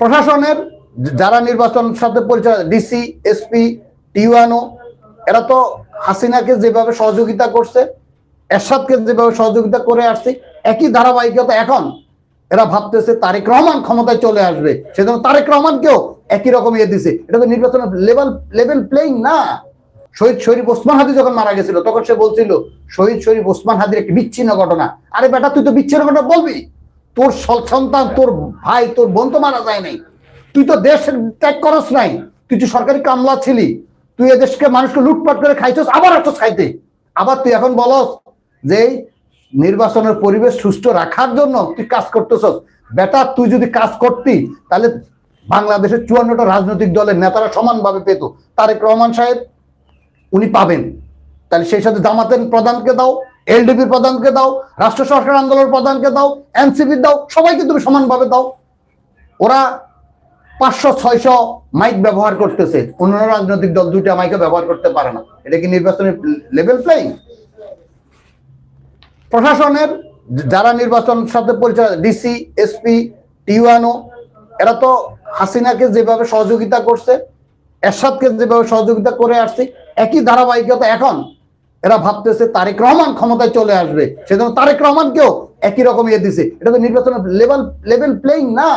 প্রশাসনের যারা নির্বাচন সাথে পরিচয়, ডিসি, এসপি টিউআনও এরা তো হাসিনাকে যেভাবে সহযোগিতা করছে, এরশাদকে যেভাবে সহযোগিতা করে আসছে, একই ধারাবাহিকতা এখন এরা ভাবতেছে তারেক রহমান ক্ষমতায় চলে আসবে। সেজন্য তারেক রহমানকেও একই রকম ইয়ে দিছে। এটা তো নির্বাচনের লেভেল লেভেল প্লেইং না। শহীদ শরীফ ওসমান হাদি যখন মারা গেছিল, তখন সে বলছিল, শহীদ শরীফ ওসমান হাদির একটি বিচ্ছিন্ন ঘটনা। আরে বেটা, তুই তো বিচ্ছিন্ন ঘটনা বলবি। তোর সন্তান, তোর ভাই, তোর বোন তো মারা যায় নাই। তুই তো দেশ ত্যাগ করস নাই। তুই তো সরকারি কামলা ছিলি, তুই এদেশকে মানুষকে লুটপাট করে খাইছস, আবার আসছস খাইতে। আবার তুই এখন বলস যে নির্বাচনের পরিবেশ সুস্থ রাখার জন্য তুই কাজ করতেছস। বেটা, তুই যদি কাজ করতি, তাহলে বাংলাদেশের চুয়ান্নটা রাজনৈতিক দলের নেতারা সমানভাবে পেত। তারেক রহমান সাহেব, উনি পাবেন। তাহলে সেই সাথে জামাতের প্রধানকে দাও। এলডিপির প্রধানকে দাও, রাষ্ট্র সংস্কার আন্দোলনের প্রধানকে দাও এনসিপি দাও, সবাইকে তুমি সমানভাবে দাও। ওরা পাঁচশো, ছয়শো মাইক ব্যবহার করতেছে। অন্য রাজনৈতিক দল দুইটা মাইকে ব্যবহার করতে পারে না। এটা কি নির্বাচনের লেভেল প্লেইং প্রশাসনের যারা নির্বাচন সাথে পরিচয় ডিসি এসপি টিউআনও এরা তো হাসিনাকে যেভাবে সহযোগিতা করছে, এরশাদকে যেভাবে সহযোগিতা করে আসছে, একই ধারাবাহিকতা এখন এরা ভাবতেছে তারেক রহমান ক্ষমতায় চলে আসবে। সেজন্য তারেক রহমানকেও একই রকম ইয়ে দিছে। এটা তো নির্বাচনের লেভেল লেভেল প্লেইং না।